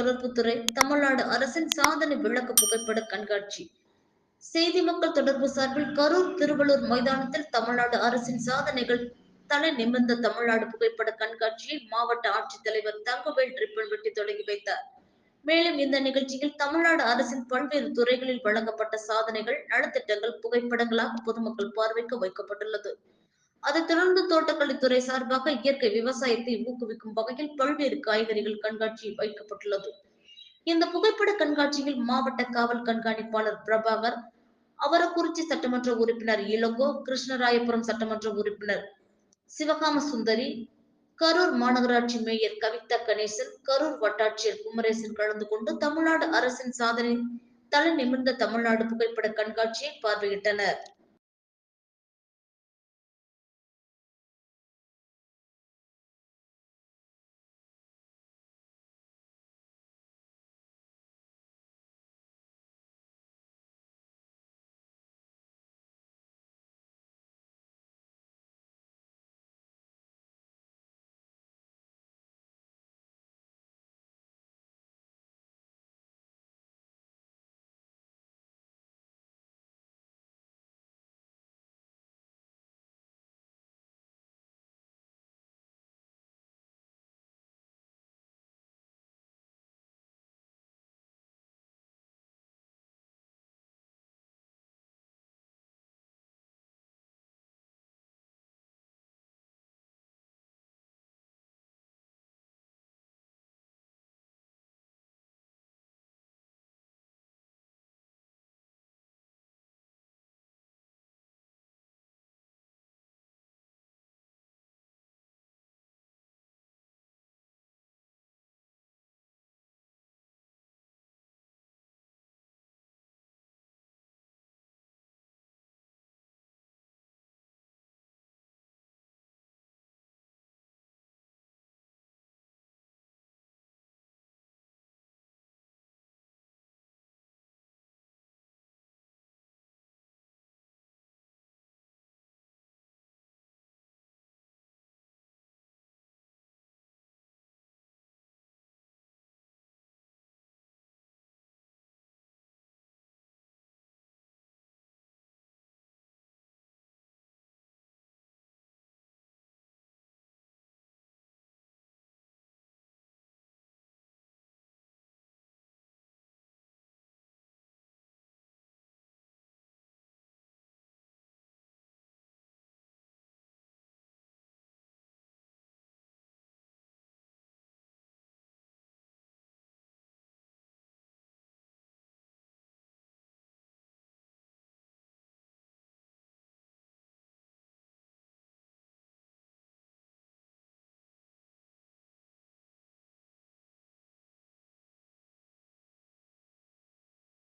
தொடர்புத்துறை தமிழ்நாடு அரசின் சாதனை விளக்க புகைப்பட கண்காட்சி. செய்தி மக்கள் தொடர்பு சார்பில் கரூர் திருவள்ளூர் மைதானத்தில் தமிழ்நாடு அரசின் சாதனைகள் தலை நிமிர்ந்த தமிழ்நாடு புகைப்பட கண்காட்சியை மாவட்ட ஆட்சித்தலைவர் தங்கவேல் ட்ரிப்பன் வெட்டி தொடங்கி வைத்தார். மேலும் இந்த நிகழ்ச்சியில் தமிழ்நாடு அரசின் பல்வேறு துறைகளில் வழங்கப்பட்ட சாதனைகள் நலத்திட்டங்கள் புகைப்படங்களாக பொதுமக்கள் பார்வைக்கு வைக்கப்பட்டுள்ளது. அதைத் தொடர்ந்து தோட்டக்கலைத்துறை சார்பாக இயற்கை விவசாயத்தை ஊக்குவிக்கும் வகையில் பல்வேறு காய்கறிகள் கண்காட்சி வைக்கப்பட்டுள்ளது. இந்த புகைப்பட கண்காட்சியில் மாவட்ட காவல் கண்காணிப்பாளர் பிரபாகர் அவரக்குறிச்சி சட்டமன்ற உறுப்பினர் இளங்கோ கிருஷ்ணராயபுரம் சட்டமன்ற உறுப்பினர் சிவகாம சுந்தரி கரூர் மாநகராட்சி மேயர் கவிதா கணேசன் கரூர் வட்டாட்சியர் குமரேசன் கலந்து கொண்டு தமிழ்நாடு அரசின் சாதனை தலை நிமிர்ந்த தமிழ்நாடு புகைப்பட கண்காட்சியை பார்வையிட்டனர்.